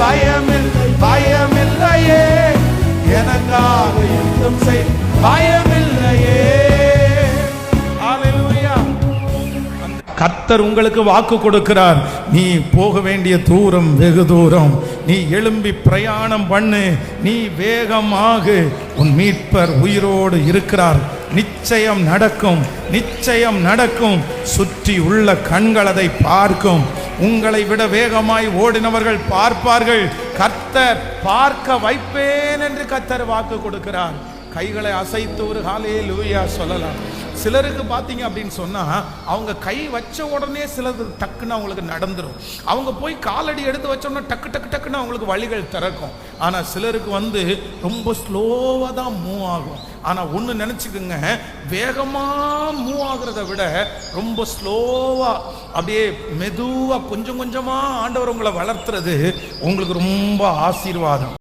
பயமில்லை பயமில்லையே. எனக்காக யுத்தம் செய் பயமில்லையே. கர்த்தர் உங்களுக்கு வாக்கு கொடுக்கிறார். நீ போக வேண்டிய தூரம் வெகு தூரம். நீ எழும்பி பிரயாணம் பண்ணு. நீ வேகமாக. உன் மீட்பர் உயிரோடு இருக்கிறார். நிச்சயம் நடக்கும். நிச்சயம் நடக்கும். சுற்றி உள்ள கண்கள் அதை பார்க்கும். உங்களை விட வேகமாய் ஓடினவர்கள் பார்ப்பார்கள். கர்த்தர் பார்க்க வைப்பேன் என்று கர்த்தர் வாக்கு கொடுக்கிறார். கைகளை அசைத்து ஒரு காலே லூயா சொல்லலாம். சிலருக்கு பார்த்தீங்க அப்படின்னு சொன்னால் அவங்க கை வச்ச உடனே சிலது டக்குன்னு அவங்களுக்கு நடந்துடும் அவங்க போய் காலடி எடுத்து வச்சோம்னா டக்கு டக்கு டக்குன்னு அவங்களுக்கு வழிகள் திறக்கும். ஆனால் சிலருக்கு வந்து ரொம்ப ஸ்லோவாக தான் மூவ் ஆகும். ஆனால் ஒன்று நினச்சிக்கோங்க வேகமாக மூவ் ஆகுறத விட ரொம்ப ஸ்லோவாக அப்படியே மெதுவாக கொஞ்சம் கொஞ்சமாக ஆண்டவர் உங்களை வளர்த்துறது உங்களுக்கு ரொம்ப ஆசீர்வாதம்.